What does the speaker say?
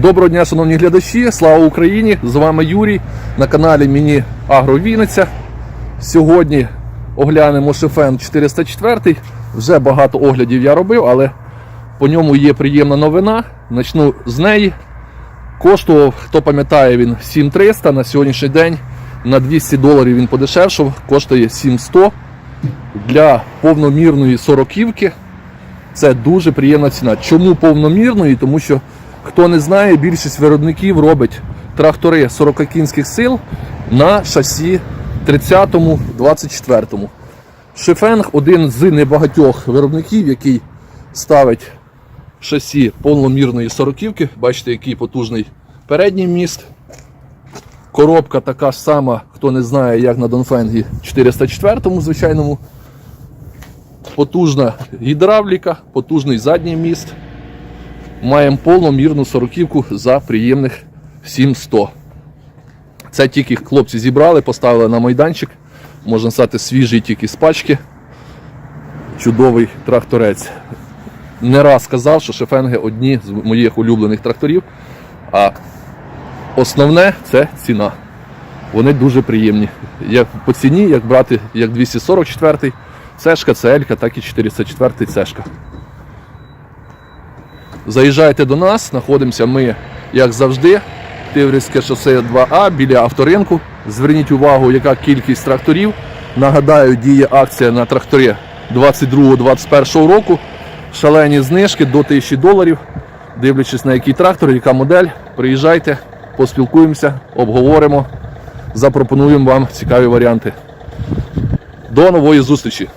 Доброго дня, шановні глядачі! Слава Україні! З вами Юрій на каналі Міні Агро Вінниця. Сьогодні оглянемо Шефен 404. Вже багато оглядів я робив, але по ньому є приємна новина. Начну з неї. Коштував, хто пам'ятає, він 7300 на сьогоднішній день. На 200 доларів він подешевшав, коштує 7100 для повномірної сороківки. Це дуже приємна ціна. Чому повномірної? Тому що, хто не знає, більшість виробників робить трактори 40 кінських сил на шасі 30-му, 24-му. Шефенг один з небагатьох виробників, який ставить шасі повномірної сороківки. Бачите, який потужний передній міст. Коробка така ж сама, хто не знає, як на Донфенгі 404-му звичайному. Потужна гідравліка, потужний задній міст. Маємо повномірну сороківку за приємних 7100. Це тільки хлопці зібрали, поставили на майданчик. Можна сказати, свіжий тільки з пачки. Чудовий тракторець. Не раз сказав, що шефенги одні з моїх улюблених тракторів. А основне це ціна. Вони дуже приємні. Як по ціні, як брати як 244 цешка, целька, так і 404 цешка. Заїжджайте до нас, знаходимося ми, як завжди, Тиврівське шосе 2А біля авторинку. Зверніть увагу, яка кількість тракторів. Нагадаю, діє акція на тракторі 22-21 року. Шалені знижки до 1000 доларів. Дивлячись на який трактор, яка модель, приїжджайте, поспілкуємося, обговоримо, запропонуємо вам цікаві варіанти. До нової зустрічі!